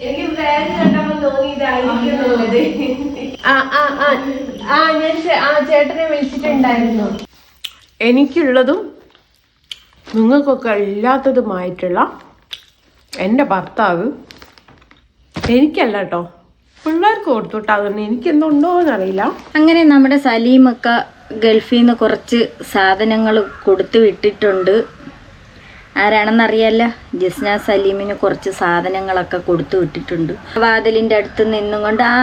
എനിക്ക് വേറെ കണ്ടപ്പോ എന്നുള്ളത് ആ ആ ആ ആ ഞാൻ ചേ- ആ ചേട്ടനെ വിളിച്ചിട്ടുണ്ടായിരുന്നു. എനിക്കുള്ളതും നിങ്ങൾക്കൊക്കെ ഇല്ലാത്തതുമായിട്ടുള്ള എന്റെ ഭർത്താവ് എനിക്കല്ല കേട്ടോ പിള്ളേർക്ക് കൊടുത്തുവിട്ടാകുന്നു എനിക്കെന്തുണ്ടോ എന്നറിയില്ല അങ്ങനെ നമ്മുടെ സലീമൊക്കെ ഗൾഫിൽ നിന്ന് കുറച്ച് സാധനങ്ങൾ കൊടുത്തു വിട്ടിട്ടുണ്ട്. ആരാണെന്നറിയാല്ല ജസ്ന സലീമിന് കുറച്ച് സാധനങ്ങളൊക്കെ കൊടുത്തു വിട്ടിട്ടുണ്ട്. വാതിലിന്റെ അടുത്ത് നിന്നും കൊണ്ട് ആ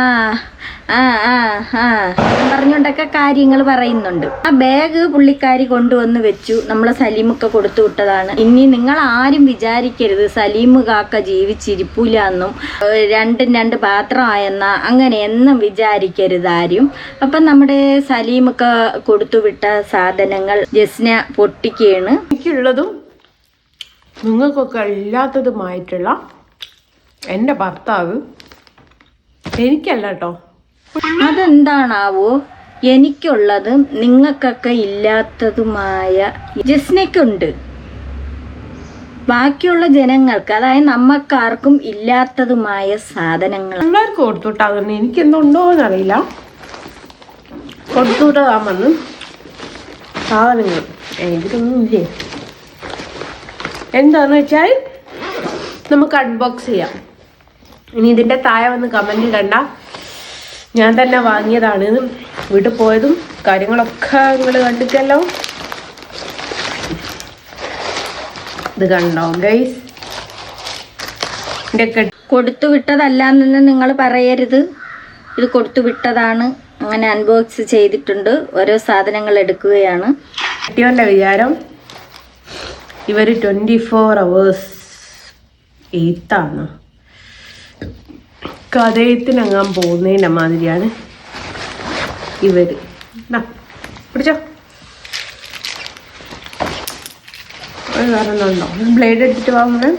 ആ ആ പറഞ്ഞുകൊണ്ടൊക്കെ കാര്യങ്ങൾ പറയുന്നുണ്ട്. ആ ബാഗ് പുള്ളിക്കാരി കൊണ്ടുവന്ന് വെച്ചു. നമ്മളെ സലീമൊക്കെ കൊടുത്തു വിട്ടതാണ്. ഇനി നിങ്ങൾ ആരും വിചാരിക്കരുത്. സലീം കാക്ക ജീവിച്ചിരിപ്പൂല എന്നും രണ്ടും രണ്ട് പാത്രമായെന്ന അങ്ങനെ എന്നും വിചാരിക്കരുത് ആരും. അപ്പം നമ്മുടെ സലീമൊക്കെ കൊടുത്തു വിട്ട സാധനങ്ങൾ ജസ്ന പൊട്ടിക്കുകയാണ്. എനിക്കുള്ളതും നിങ്ങൾക്കൊക്കെ ഇല്ലാത്തതുമായിട്ടുള്ള എന്റെ ഭർത്താവ് എനിക്കല്ല കേട്ടോ. അതെന്താണാവോ? എനിക്കുള്ളതും നിങ്ങൾക്കൊക്കെ ഇല്ലാത്തതുമായ ജസ്നയ്ക്കുണ്ട്. ബാക്കിയുള്ള ജനങ്ങൾക്ക് അതായത് നമ്മക്കാർക്കും ഇല്ലാത്തതുമായ സാധനങ്ങൾ. കൊടുത്തുവിട്ടാകുന്നു എനിക്കെന്തുണ്ടോ എന്നറിയില്ല. കൊടുത്തുവിട്ടതാമെന്ന് സാധനങ്ങൾ. എനിക്കൊന്നും ഇല്ലേ എന്താന്ന് വെച്ചാൽ നമുക്ക് അൺബോക്സ് ചെയ്യാം. ഇനി ഇതിന്റെ താഴെ വന്ന് കമന്റ് ഇടണ്ട ഞാൻ തന്നെ വാങ്ങിയതാണ്. വീട്ടിൽ പോയതും കാര്യങ്ങളൊക്കെ നിങ്ങൾ കണ്ടിട്ടല്ലോ. ഇത് കണ്ടോ ഗൈസ് കൊടുത്തു വിട്ടതല്ല വിട്ടതല്ലാന്ന് നിങ്ങൾ പറയരുത്. ഇത് കൊടുത്തു വിട്ടതാണ്. അങ്ങനെ അൺബോക്സ് ചെയ്തിട്ടുണ്ട്. ഓരോ സാധനങ്ങൾ എടുക്കുകയാണ്. കെട്ടിയോന്റെ വിചാരം ഇവർ ട്വന്റി ഫോർ അവേഴ്സ് എയ്ത്താണ് കഥയത്തിനങ്ങാൻ പോകുന്നതിന്റെ മാതിരിയാണ് ഇവർ പിടിച്ചോ. വേറൊന്നുണ്ടോ ബ്ലേഡ് എടുത്തിട്ട് വാങ്ങുന്നത്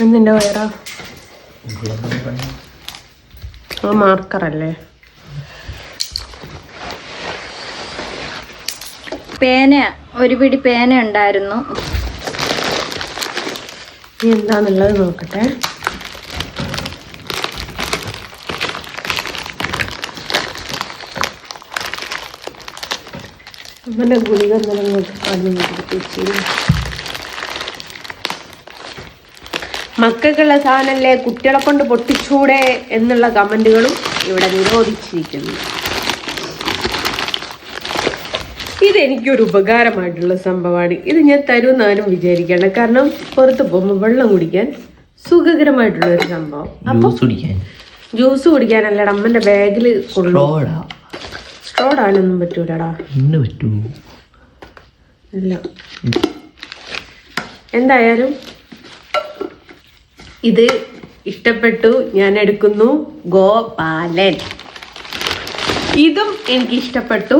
എന്തിന്റെ വയറാ? മാർക്കറല്ലേ പേന ഒരു പിടി പേന ഉണ്ടായിരുന്നു. എന്താന്നുള്ളത് നോക്കട്ടെ? അമ്മന്റെ ഗുളിക മക്കൾക്കുള്ള സാധനമല്ലേ കുട്ടികളെ കൊണ്ട് പൊട്ടിച്ചൂടെ എന്നുള്ള കമന്റുകളും ഇവിടെ നിരോധിച്ചിരിക്കുന്നു. ഇതെനിക്കൊരു ഉപകാരമായിട്ടുള്ള സംഭവമാണ് ഇത് ഞാൻ തരുമെന്നാരും വിചാരിക്കണം കാരണം പുറത്ത് പോകുമ്പോൾ വെള്ളം കുടിക്കാൻ സുഖകരമായിട്ടുള്ള ഒരു സംഭവം. അപ്പൊ ജ്യൂസ് കുടിക്കാൻ. ജ്യൂസ് കുടിക്കാനല്ലടാ അമ്മന്റെ ബാഗിൽ സ്ട്രോഡാനൊന്നും പറ്റൂലടാ. ഇല്ല. എന്തായാലും ഇത് ഇഷ്ടപ്പെട്ടു. ഞാൻ എടുക്കുന്നു. ഗോപാലൻ. ഇതും എനിക്ക് ഇഷ്ടപ്പെട്ടു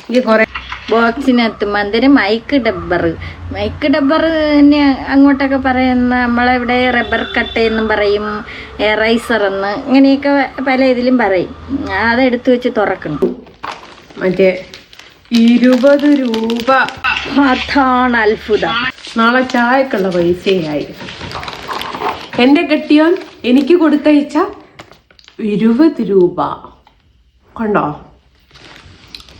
എനിക്ക് കുറെ ബോക്സിനകത്ത് മന്ദിരം മൈക്ക് ഡബ്ബർ. മൈക്ക് ഡബ്ബർ തന്നെ അങ്ങോട്ടൊക്കെ പറയുന്ന നമ്മളിവിടെ റബ്ബർ കട്ട് എന്നും പറയും എറൈസർ എന്ന് ഇങ്ങനെയൊക്കെ പല ഇതിലും പറയും. അതെടുത്ത് വെച്ച് തുറക്കണം. മറ്റേ ഇരുപത് രൂപ. അതാണ് അത്ഭുതം. നാളെ ചായക്കുള്ള പൈസയായി. എന്റെ കെട്ടിയോൻ എനിക്ക് കൊടുത്തയച്ച ഇരുപത് രൂപ. കണ്ടോ?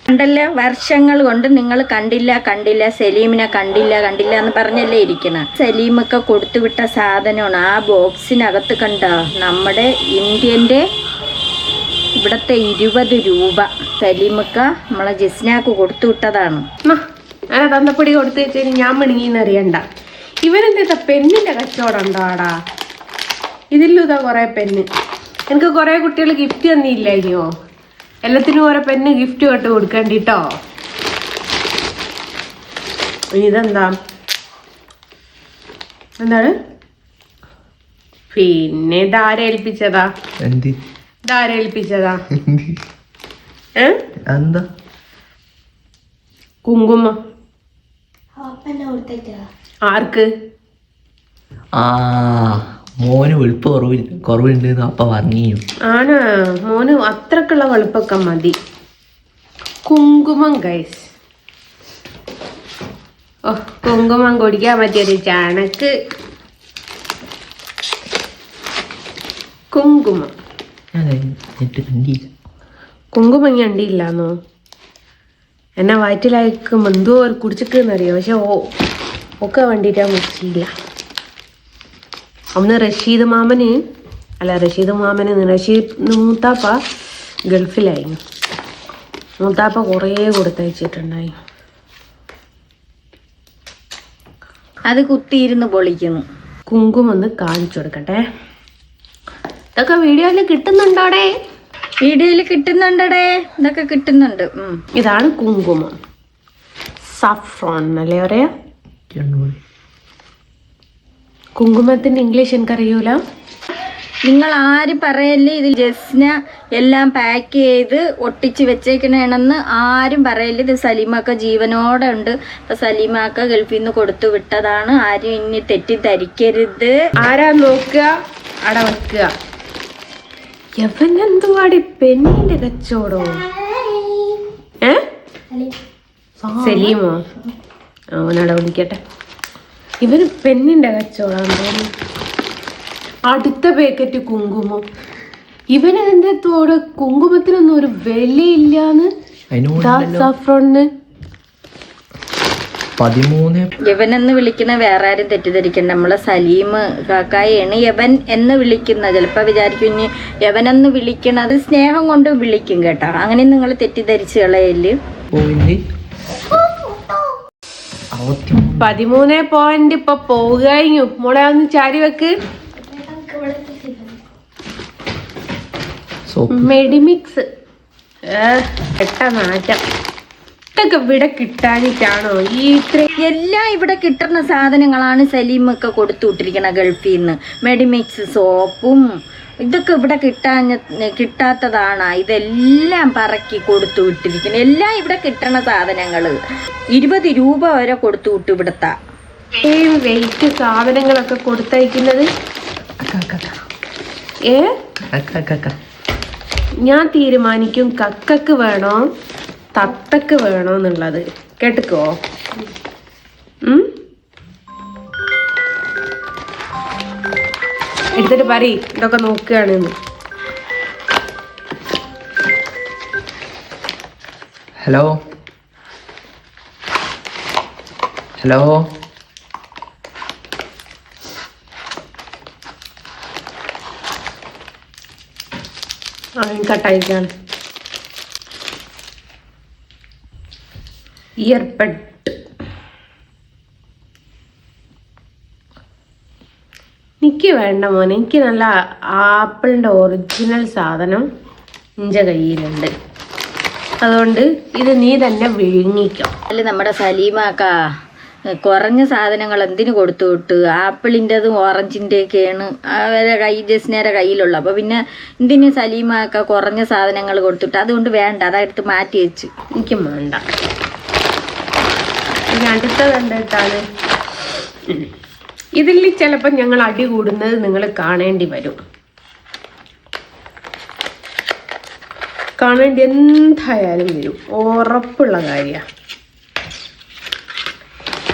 കണ്ടല്ല? വർഷങ്ങൾ കൊണ്ട് നിങ്ങൾ കണ്ടില്ല കണ്ടില്ല സലീമിനെ കണ്ടില്ല കണ്ടില്ല എന്ന് പറഞ്ഞല്ലേ ഇരിക്കണം സലീമൊക്കെ കൊടുത്തുവിട്ട സാധനമാണ്. ആ ബോക്സിനകത്ത് കണ്ട? നമ്മുടെ ഇന്ത്യന്റെ ഇവിടുത്തെ ഇരുപത് രൂപ സലീമൊക്കെ നമ്മളെ ജസ്നാക്ക് കൊടുത്തു വിട്ടതാണ്. നാ, ഞാൻ കൊടുത്തു കൊടുത്ത് വെച്ചാൽ ഞാൻ മിണുങ്ങിന്ന് അറിയണ്ട. ഇവനെന്താ പെണ്ണിന്റെ കച്ചവടം ഉണ്ടോ ആടാ ഇതിലും ഇതാ കുറെ പെണ്ണ്. എനിക്ക് കുറേ കുട്ടികൾ ഗിഫ്റ്റ് തന്നില്ലായിരുന്നോ? എല്ലാത്തിനും ഓരോ പെണ്ണ് ഗിഫ്റ്റ് കെട്ട് കൊടുക്കണ്ടിട്ടോ? ഇതെന്താ? എന്താണ്? പിന്നെ ധാര ഏൽപ്പിച്ചതാ? ധാര ഏൽപ്പിച്ചതാ? എന്താ? കുങ്കുമ. ആർക്ക്? ആ. മോന് വെളുപ്പ് കുറവ് കുറവുണ്ട് അപ്പ പറഞ്ഞു ആണ്. മോന് അത്രക്കുള്ള വെളുപ്പൊക്കെ മതി. കുങ്കുമം ഗൈസ് ഓ കുങ്കുമം കുടിക്കാൻ പറ്റിയൊരു ചാണക്ക്. കുങ്കുമം. കണ്ടില്ല. കുങ്കുമം കണ്ടിയില്ലെന്നോ? എന്നെ വയറ്റിലായിക്കും എന്തോ ഒരു കുടിച്ചിട്ടെന്നറിയോ പക്ഷെ ഓ ഒക്കെ വേണ്ടിയിട്ടാ കുടിച്ചില്ല. ഒന്ന് റഷീദ് മാമന് അല്ല റഷീദ് മാമന് റഷീദ് മൂത്താപ്പ ഗൾഫിലായിരുന്നു മൂത്താപ്പ കുറേ കൊടുത്തയച്ചിട്ടുണ്ടായി. അത് കുത്തിയിരുന്ന് പൊളിക്കുന്നു. കുങ്കുമൊന്ന് കാണിച്ചു കൊടുക്കട്ടെ. ഇതൊക്കെ വീഡിയോയിൽ കിട്ടുന്നുണ്ടോടെ? വീഡിയോയിൽ കിട്ടുന്നുണ്ടടേ? ഇതൊക്കെ കിട്ടുന്നുണ്ട്. ഇതാണ് കുങ്കുമം. സഫ്രോൺ അല്ലേ പറയാ? ചെണ്ടുമല്ലി കുങ്കുമത്തിന്റെ ഇംഗ്ലീഷ് എനിക്കറിയൂല നിങ്ങൾ ആരും പറയല്ലേ ഇത് ജസ്ന എല്ലാം പാക്ക് ചെയ്ത് ഒട്ടിച്ച് വെച്ചേക്കണേണെന്ന് ആരും പറയല്ലേ ഇത് സലീമാക്ക ജീവനോടെ ഉണ്ട് അപ്പൊ സലീമാക്ക ഗൾഫിൽ നിന്ന് കൊടുത്തു വിട്ടതാണ്. ആരും ഇനി തെറ്റിദ്ധരിക്കരുത്. ആരാ നോക്കുക? അട വെക്കുക. യവനെന്തുവാടി പെണ്ണിന്റെ കച്ചവടോ? ഏ? സലീമോ? അവനട വിളിക്കട്ടെ. ഇവന് പെണ്ണിന്റെ കച്ചവടം അടുത്ത പാക്കറ്റ് കുങ്കുമം. ഇവന് എന്റെ തോട് കുങ്കുമത്തിനൊന്നും ഒരു വിലയില്ലാന്ന്? യവനെന്ന് സാഫ്രോണിന്. പതിമൂന്ന്. യവൻ എന്ന് വിളിക്കുന്ന വേറെ ആരും തെറ്റിദ്ധരിക്കണ്ട. നമ്മളെ സലീം കാക്കായാണ് യവൻ എന്ന് വിളിക്കുന്ന ചിലപ്പോൾ വിചാരിക്കും ഇനി യവൻ എന്ന് വിളിക്കണത് സ്നേഹം കൊണ്ട് വിളിക്കും കേട്ടോ. അങ്ങനെ നിങ്ങൾ തെറ്റിദ്ധരിച്ചു കളയൽ പോയിന്റ്. അറുപത്തി പതിമൂന്ന് പോയിന്റ് ഇപ്പൊ പോവുക മോളെ ഒന്ന് ചാരി വെക്ക്. മെഡിമിക്സ് എട്ട നാറ്റം. ഇതൊക്കെ ഇവിടെ കിട്ടാനിട്ടാണോ? ഈ ഇത്ര എല്ലാം ഇവിടെ കിട്ടുന്ന സാധനങ്ങളാണ് സലീമൊക്കെ കൊടുത്തു വിട്ടിരിക്കണ ഗൾഫിൽ നിന്ന് മെഡിമിക്സ് സോപ്പും ഇതൊക്കെ ഇവിടെ കിട്ടാൻ കിട്ടാത്തതാണ്. ഇതെല്ലാം പറക്കി കൊടുത്തു വിട്ടിരിക്കുന്നത് എല്ലാം ഇവിടെ കിട്ടണ സാധനങ്ങൾ ഇരുപത് രൂപ വരെ കൊടുത്തു വിട്ടു ഇവിടുത്തെ. വെയിറ്റ് സാധനങ്ങളൊക്കെ കൊടുത്തയക്കുന്നത്? ഏ? ഞാൻ തീരുമാനിക്കും കക്കക്ക് വേണോ തത്തക്ക് വേണോ എന്നുള്ളത്. കേട്ടുക്കോ? ഉം? എടുത്തിട്ട് പറ ഇതൊക്കെ നോക്കുകയാണെന്ന്. ഹലോ? ഹലോ? ആ ഇയർ ഇയർപെഡ് എനിക്ക് വേണ്ട മോനെ. എനിക്ക് നല്ല ആപ്പിളിന്റെ ഒറിജിനൽ സാധനം എന്റെ കയ്യിലുണ്ട്. അതുകൊണ്ട് ഇത് നീ തന്നെ വിഴുങ്ങിക്കോ. അല്ല നമ്മുടെ സലീമാക്ക കുറഞ്ഞ സാധനങ്ങൾ എന്തിനു കൊടുത്തു വിട്ട്? ആപ്പിളിന്റെതും ഓറഞ്ചിന്റെയൊക്കെയാണ് അവരെ കൈ ജസ്നേരെ കയ്യിലുള്ള. അപ്പോൾ പിന്നെ എന്തിന് സലീമാക്ക കുറഞ്ഞ സാധനങ്ങൾ കൊടുത്തിട്ട് അതുകൊണ്ട് വേണ്ട അതെടുത്ത് മാറ്റി വെച്ച്. എനിക്ക് വേണ്ട. ഇനി അടുത്തത് എന്താണ് ഇതിൽ ചിലപ്പോൾ ഞങ്ങൾ അടി കൂടുന്നത് നിങ്ങൾ കാണേണ്ടി വരും. കാണേണ്ടി എന്തായാലും വരും. ഉറപ്പുള്ള കാര്യമാണ്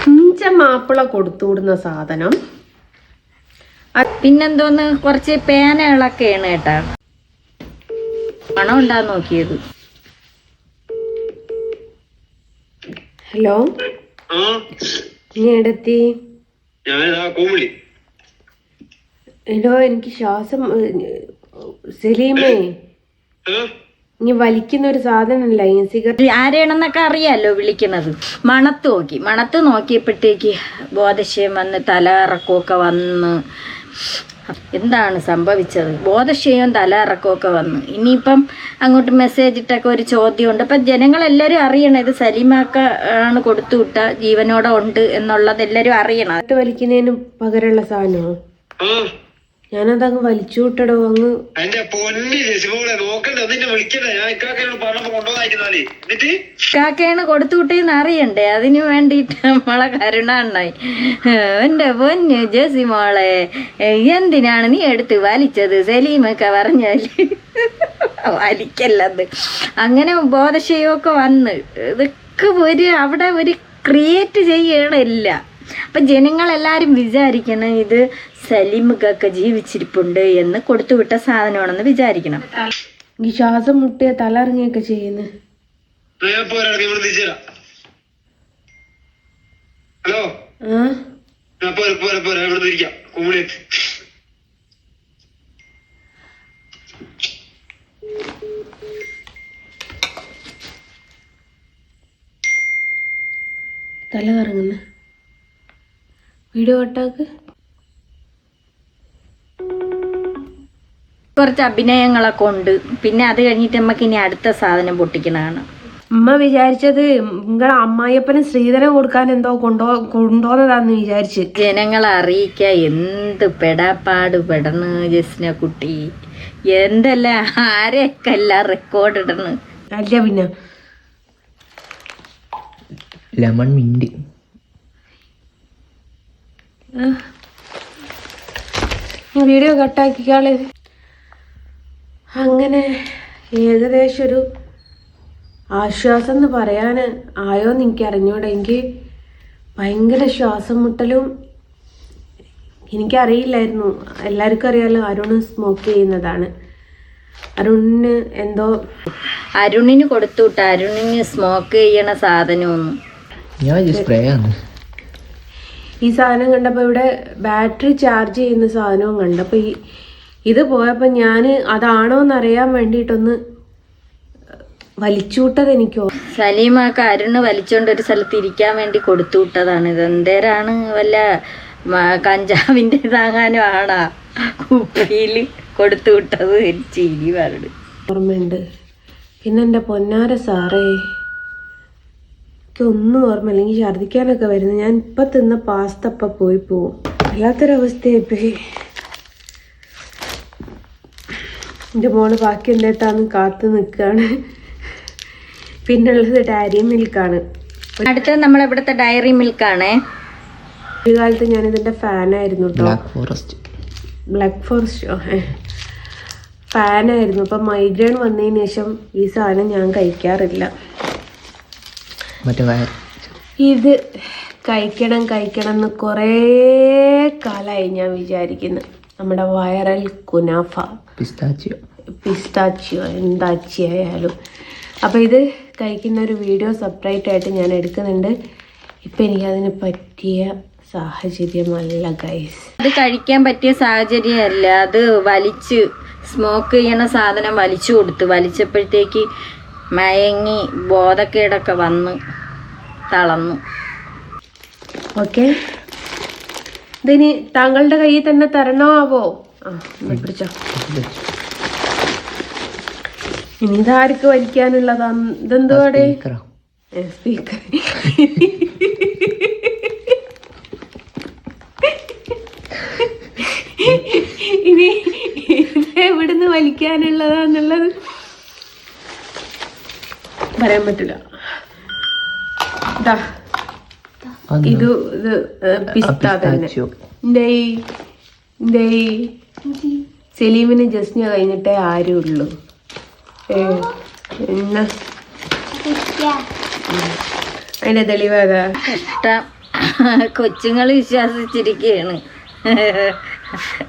ഇഞ്ച മാപ്പിള കൊടുത്തുവിടുന്ന സാധനം. പിന്നെന്തോന്ന്? കുറച്ച് പേനകളൊക്കെയാണ് കേട്ടാ. പണം ഉണ്ടാ നോക്കിയത്? ഹലോ? നീ എടുത്തി ഞാനിതാ കോമിളി എടോ എനിക്ക് ശ്വാസം സലീമേ? ഇനി വലിക്കുന്ന ഒരു സാധനമല്ല ഈ സിഗരറ്റ്. ആരെയാണെന്നൊക്കെ അറിയാലോ വിളിക്കുന്നത്. മണത്ത് നോക്കി. മണത്ത് നോക്കിയപ്പോഴത്തേക്ക് ബോധശയം വന്ന് തലകറക്കമൊക്കെ വന്ന് എന്താണ് സംഭവിച്ചത്? ബോധക്ഷയവും തലയിറക്കമൊക്കെ വന്നു. ഇനിയിപ്പം അങ്ങോട്ട് മെസ്സേജ് ഇട്ടൊക്കെ ഒരു ചോദ്യമുണ്ട്. അപ്പം ജനങ്ങളെല്ലാവരും അറിയണം ഇത് സലീമാക്ക ആണ് കൊടുത്തു വിട്ട ജീവനോടെ ഉണ്ട് എന്നുള്ളത് എല്ലാവരും അറിയണം. അത് വലിക്കുന്നതിന് പകരമുള്ള സാധനമോ? ആ ഞാനതങ്ങ് വലിച്ചു വിട്ടടോ അങ്ങ് എന്റെ പൊന്നി നോക്കണ്ട നിന്നെ വിളിക്കണ്ട. ഞാൻ പറഞ്ഞപ്പോ എന്നിട്ട്? കാക്കയാണ് കൊടുത്തു വിട്ടേന്ന് അറിയണ്ടേ? അതിനു വേണ്ടിട്ട് നമ്മളെ കരുണ ഉണ്ടായി പൊന്ന് പൊന്നു ജസി മോളെ എന്തിനാണ് നീ എടുത്ത് വലിച്ചത്? സലീമൊക്കെ പറഞ്ഞാൽ. വലിക്കല്ലത്. അങ്ങനെ ബോധശയൊക്കെ വന്ന്. ഇതൊക്കെ ഒരു അവിടെ ഒരു ക്രിയേറ്റ് ചെയ്യണില്ല. അപ്പം ജനങ്ങളെല്ലാവരും വിചാരിക്കണം ഇത് സലിമുഖൊക്കെ ജീവിച്ചിരിപ്പുണ്ട് എന്ന് കൊടുത്തുവിട്ട സാധനമാണെന്ന് വിചാരിക്കണം. ഈ ശ്വാസം മുട്ടിയ തലറിഞ്ഞൊക്കെ ചെയ്യുന്നു. ഹലോ? ആ? ഞാൻ പോരാ പോരാ പോരാ ഇവിടെ തിരിക്കാം കോമഡിയായിട്ട് തല കറങ്ങുന്നു. വീഡിയോ കട്ടാക്ക് കുറച്ച് അഭിനയങ്ങളൊക്കെ ഉണ്ട് പിന്നെ അത് കഴിഞ്ഞിട്ട് നമുക്ക് ഇനി അടുത്ത സാധനം പൊട്ടിക്കണതാണ്. അമ്മ വിചാരിച്ചത് നിങ്ങളെ അമ്മായിയപ്പന് ശ്രീധരം കൊടുക്കാൻ എന്തോ കൊണ്ടോ കൊണ്ടോന്നതാന്ന് വിചാരിച്ച്. ജനങ്ങളെ അറിയിക്ക. എന്ത് പെടാപ്പാട് പെടണ് ജസ്ന കുട്ടി. എന്തല്ല ആരെയൊക്കെ എല്ലാം റെക്കോർഡ് ഇടണ്. അല്ല പിന്നെ. ലെമൺ മിന്റ് വീഡിയോ കട്ടാക്കിക്കാളെ അങ്ങനെ ഏകദേശം ഒരു ആശ്വാസം എന്ന് പറയാൻ ആയോന്ന് എനിക്ക് അറിഞ്ഞൂടെ എനിക്ക് ഭയങ്കര ശ്വാസം മുട്ടലും എനിക്കറിയില്ലായിരുന്നു. എല്ലാവർക്കും അറിയാലോ അരുൺ സ്മോക്ക് ചെയ്യുന്നതാണ്. അരുണിന് എന്തോ അരുണിന് കൊടുത്തു വിട്ട അരുണിന് സ്മോക്ക് ചെയ്യണ സാധനമൊന്നും. ഞാൻ സ്പ്രേ ആണ്. ഈ സാധനം കണ്ടപ്പോൾ ഇവിടെ ബാറ്ററി ചാർജ് ചെയ്യുന്ന സാധനവും കണ്ടപ്പോൾ ഈ ഇത് പോയപ്പോൾ ഞാൻ അതാണോ എന്നറിയാൻ വേണ്ടിയിട്ടൊന്ന് വലിച്ചുവിട്ടത് എനിക്കോ സലീമ അരുണ് വലിച്ചോണ്ട് ഒരു സ്ഥലത്ത് ഇരിക്കാൻ വേണ്ടി കൊടുത്തു വിട്ടതാണ്. ഇത് എന്തേരാണ് വല്ല കഞ്ചാവിന്റെ താങ്ങാനും ആണാ. കുപ്പിയിൽ കൊടുത്തു വിട്ടത് എനിക്ക് ചിരി വരട് ഓർമ്മയുണ്ട്. പിന്നെ എന്റെ പൊന്നാര സാറേ എനിക്കൊന്നും ഓർമ്മ അല്ലെങ്കിൽ ഛർദ്ദിക്കാനൊക്കെ വരുന്നത് ഞാൻ ഇപ്പം തിന്ന പാസ്ത ഇപ്പം പോയി പോവും. വല്ലാത്തൊരവസ്ഥയായിപ്പോയി എന്റെ മോൾ ബാക്കി എന്തായിട്ടാന്ന് കാത്തു നിൽക്കുകയാണ്. പിന്നുള്ളത് ഡയറി മിൽക്കാണ് അടുത്തത് നമ്മൾ ഇവിടുത്തെ ഡയറി മിൽക്കാണ് ഒരു കാലത്ത് ഞാൻ ഇതിന്റെ ഫാനായിരുന്നു ബ്ലാക്ക് ഫോറസ്റ്റ് ബ്ലാക്ക് ഫോറസ്റ്റ് ഫാനായിരുന്നു അപ്പം മൈഗ്രെയിൻ വന്നതിന് ശേഷം ഈ സാധനം ഞാൻ കഴിക്കാറില്ല. മറ്റേ വയർ ഇത് കഴിക്കണം കഴിക്കണം എന്ന് കുറേ കാലമായി ഞാൻ വിചാരിക്കുന്നു. നമ്മുടെ വൈറൽ കുനാഫ. പിസ്താച്ചിയോ? പിസ്താച്ചിയോ എന്താച്ചിയായാലും അപ്പോൾ ഇത് കഴിക്കുന്ന ഒരു വീഡിയോ സെപ്പറേറ്റ് ആയിട്ട് ഞാൻ എടുക്കുന്നുണ്ട്. ഇപ്പം എനിക്കതിന് പറ്റിയ സാഹചര്യമല്ല ഗൈസ് അത് കഴിക്കാൻ പറ്റിയ സാഹചര്യമല്ല അത് വലിച്ച് സ്മോക്ക് ചെയ്യണ സാധനം വലിച്ചു കൊടുത്തു. വലിച്ചപ്പോഴത്തേക്ക് മയങ്ങി ബോധക്കേടൊക്കെ വന്ന് തളന്നു ഓക്കെ. ഇതിനി താങ്കളുടെ കയ്യിൽ തന്നെ തരണോ ആവോ? ആ പിടിച്ചോ. ഇനി ഇതാർക്ക് വലിക്കാനുള്ളതാ? ഇതെന്തുവാടേ സ്പീക്കർ. ഇനി എവിടുന്ന് വലിക്കാനുള്ളതാന്നുള്ളത് പറയാൻ പറ്റില്ല. ഇതാ ഇത് ഇത് പിസ്ത തന്നെ. സലീമിന് ജസ്ന കഴിഞ്ഞിട്ടേ ആരും ഉള്ളു എന്നാ? അതിന്റെ തെളിവാതാ കൊച്ചുങ്ങൾ വിശ്വസിച്ചിരിക്കുകയാണ്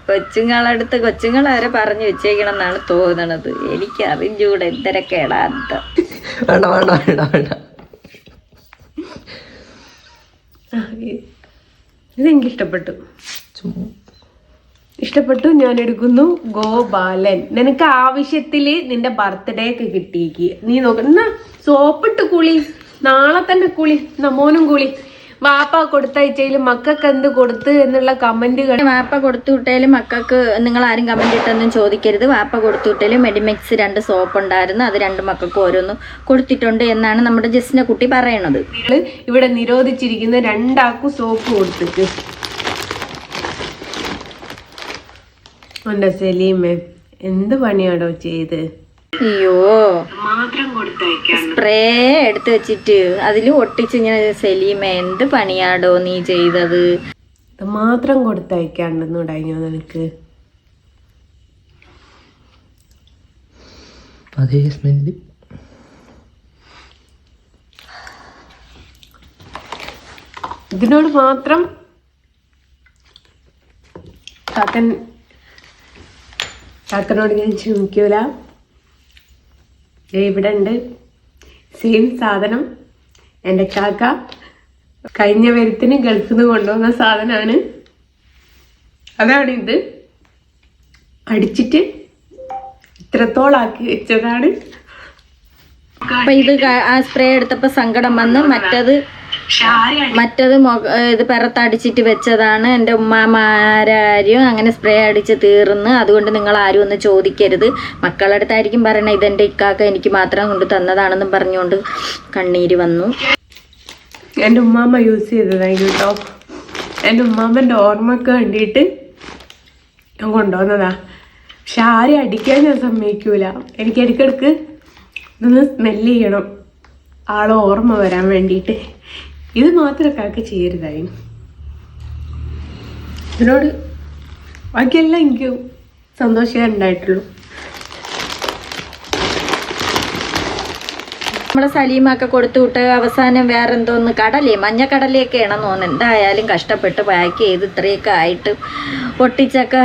കൊച്ചുങ്ങളടുത്ത് കൊച്ചുങ്ങൾ വരെ പറഞ്ഞു വെച്ചേക്കണം എന്നാണ് തോന്നണത്. എനിക്ക് അറിഞ്ഞൂടെ എന്തരക്കേടാത്ത വേണ്ട വേണ്ട വേണ്ട വേണ്ട. ഇതെനിക്ക് ഇഷ്ടപ്പെട്ടു. ഇഷ്ടപ്പെട്ടു ഞാൻ എടുക്കുന്നു. ഗോപാലൻ നിനക്ക് ആവശ്യത്തിൽ നിന്റെ ബർത്ത്ഡേ ഒക്കെ കിട്ടിയേക്ക്. നീ നോക്ക. എന്നാ സോപ്പിട്ട് കുളി. നാളെ തന്നെ കുളി. നമ്മോനും കുളി. വാപ്പ കൊടുത്തയച്ചതിൽ മക്കൾക്ക് എന്ത് കൊടുത്ത് എന്നുള്ള കമന്റുകൾ വാപ്പ കൊടുത്തു വിട്ടാലും മക്കൾക്ക് നിങ്ങൾ ആരും കമന്റ് ഇട്ടൊന്നും ചോദിക്കരുത്. വാപ്പ കൊടുത്തു വിട്ടാലും മെഡിമിക്സ് രണ്ട് സോപ്പ് ഉണ്ടായിരുന്നു. അത് രണ്ട് മക്കൾക്ക് ഓരോന്ന് കൊടുത്തിട്ടുണ്ട് എന്നാണ് നമ്മുടെ ജസ്ന കുട്ടി പറയണത്. ഇവിടെ നിരോധിച്ചിരിക്കുന്ന രണ്ടാക്കും സോപ്പ് കൊടുത്തിട്ട്. എന്റെ സലീമേ? എന്ത് പണിയാടോ ചെയ്ത്? അയ്യോ. സ്പ്രേ എടുത്ത് വെച്ചിട്ട് അതിൽ ഒട്ടിച്ച് ഇങ്ങനെ സലീമ എന്ത് പണിയാടോ നീ ചെയ്തത്? ഇത് മാത്രം കൊടുത്തയക്കാണ്ടെന്നുണ്ടായിഞ്ഞോ നിനക്ക്? അതേ സ്മെല്ല്. ഇതിനോട് മാത്രം കാക്കൻ കാക്കനോട് ഞാൻ ക്ഷമിക്കൂല ഇവിടെ ഉണ്ട് സെയിം സാധനം. എന്റെ കാക്ക കഴിഞ്ഞ വരത്തിന് ഗൾഫിൽ നിന്ന് കൊണ്ടുവന്ന സാധനമാണ് അതാണ് ഇത്. അടിച്ചിട്ട് ഇത്രത്തോളാക്കി വെച്ചതാണ്. അപ്പൊ ഇത് ആ സ്പ്രേ എടുത്തപ്പോ സങ്കടം വന്ന് മറ്റത് മറ്റത് മൊ- ഇത് പെറത്തടിച്ചിട്ട് വെച്ചതാണ്. എന്റെ ഉമ്മാമാരാരും അങ്ങനെ സ്പ്രേ അടിച്ച് തീർന്ന്. അതുകൊണ്ട് നിങ്ങൾ ആരും ഒന്ന് ചോദിക്കരുത്. മക്കളുടെ അടുത്തായിരിക്കും പറയണത് ഇതെന്റെ ഇക്കാക്ക എനിക്ക് മാത്രം കൊണ്ട് തന്നതാണെന്നും പറഞ്ഞുകൊണ്ട് കണ്ണീര് വന്നു. എന്റെ ഉമ്മാമ്മ യൂസ് ചെയ്തതായിരുന്നു കേട്ടോ എന്റെ ഉമ്മാമ്മന്റെ ഓർമ്മക്ക് വേണ്ടിയിട്ട് ഞാൻ കൊണ്ടുവന്നതാ. പക്ഷെ ആരും അടിക്കാൻ ഞാൻ സമ്മതിക്കൂല. എനിക്ക് ഇടയ്ക്കിടക്ക് ഇതൊന്ന് സ്മെല്ല് ചെയ്യണം. ആളെ ഓർമ്മ വരാൻ വേണ്ടിയിട്ട്. ഇത് മാത്രം കാക്ക ചെയ്യരുതായിരുന്നു ഇതിനോട് ബാക്കിയെല്ലാം എനിക്ക് സന്തോഷമേ ഉണ്ടായിട്ടുള്ളൂ. നമ്മളെ സലീമൊക്കെ കൊടുത്തു വിട്ട് അവസാനം വേറെ എന്തോന്ന് കടലേ മഞ്ഞക്കടലയൊക്കെയാണെന്ന് തോന്നുന്നു. എന്തായാലും കഷ്ടപ്പെട്ട് പാക്ക് ചെയ്ത് ഇത്രയൊക്കെ ആയിട്ട് പൊട്ടിച്ചൊക്കെ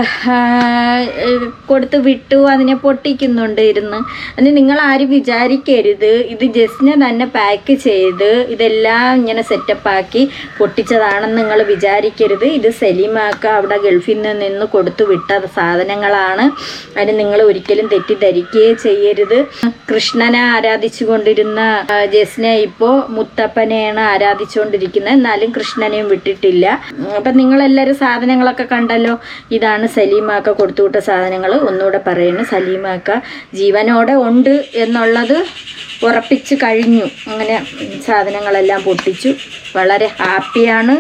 കൊടുത്ത് വിട്ടു അതിനെ പൊട്ടിക്കുന്നുണ്ട് ഇരുന്ന്. അതിന് നിങ്ങൾ ആരും വിചാരിക്കരുത്. ഇത് ജസ്റ്റിനെ തന്നെ പാക്ക് ചെയ്ത് ഇതെല്ലാം ഇങ്ങനെ സെറ്റപ്പാക്കി പൊട്ടിച്ചതാണെന്ന് നിങ്ങൾ വിചാരിക്കരുത്. ഇത് സലീമാക്ക അവിടെ ഗൾഫിൽ നിന്ന് കൊടുത്തു വിട്ട സാധനങ്ങളാണ്. അതിന് നിങ്ങൾ ഒരിക്കലും തെറ്റിദ്ധരിക്കുകയേ ചെയ്യരുത്. കൃഷ്ണനെ ആരാധിച്ചു കൊണ്ടിരുന്ന ജസ്നെ ഇപ്പോൾ മുത്തപ്പനെയാണ് ആരാധിച്ചുകൊണ്ടിരിക്കുന്നത് എന്നാലും കൃഷ്ണനെയും വിട്ടിട്ടില്ല. അപ്പം നിങ്ങളെല്ലാവരും സാധനങ്ങളൊക്കെ കണ്ടല്ലോ? ഇതാണ് സലീമാക്ക കൊടുത്തുവിട്ട സാധനങ്ങൾ ഒന്നുകൂടെ പറയുന്നു സലീമാക്ക ജീവനോടെ ഉണ്ട് എന്നുള്ളത് ഉറപ്പിച്ച് കഴിഞ്ഞു. അങ്ങനെ സാധനങ്ങളെല്ലാം പൊട്ടിച്ചു. വളരെ ഹാപ്പിയാണ്.